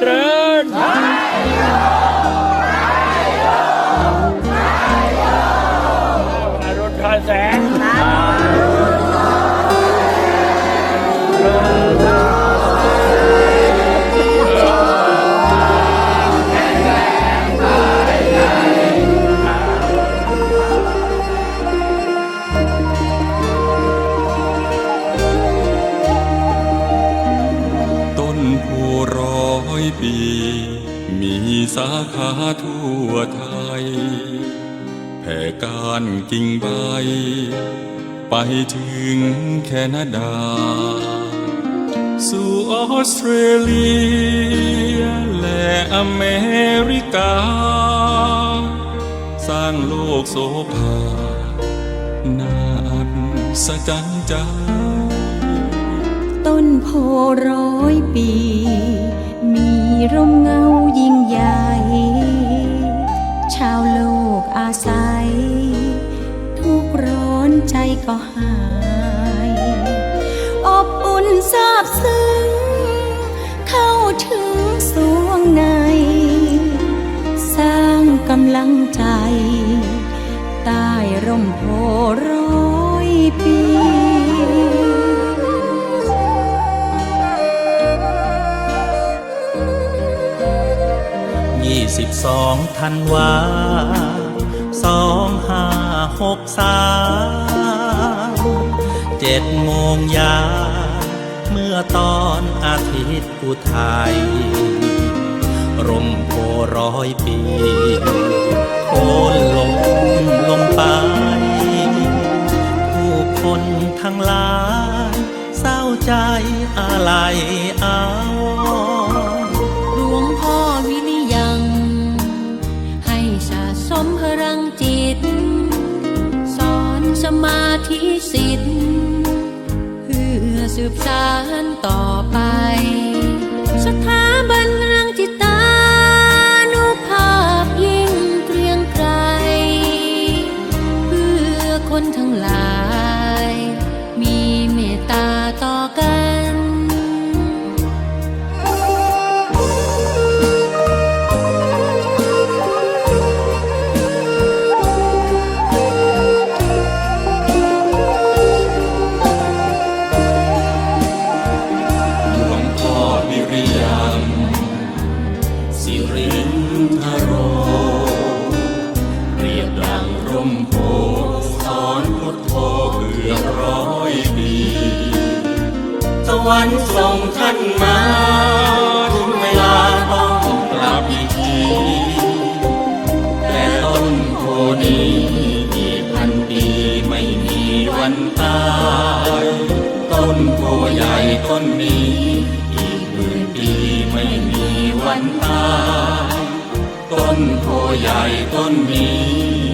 เริญ ปี มีสาขาทั่วไทย แผ่กานกิ่งใบ ไปถึงแคนาดา สู่ออสเตรเลีย และอเมริกา สร้างโลกโสภาน่าอัศจรรย์ใจต้นโพร้อยปี ร่มเงายิ่งใหญ่ ชาวโลกอาศัย ทุกขร้อนใจก็หาย อบอุ่นซาบซึ้ง เข้าถึงสวงใน สร้างกำลังใจ ใต้ร่มโพร้อยปี สองธันวาสองห้าหกสามเจ็ดโมงยา เมื่อตอนอาทิตย์อุทัยร่มโพร้อยปีโคนลงลงไป ผู้คนทั้งหลายเศร้าใจอะไรอา มาธิสิทธิ์เพื่อสืบสานต่อไป สถาบัน ทโร เรียบดังร่มโพสอนพุทโธเกือบร้อยปีสวรรค์ส่งท่านมาถึงเวลาต้องกลับอีกทีแต่ต้นโพนี้กี่พันปีไม่มีวันตายต้นโพใหญ่ต้นนี้อีกหมื่นปีไม่มีวันตาย ต้นโพใหญ่ต้นนี้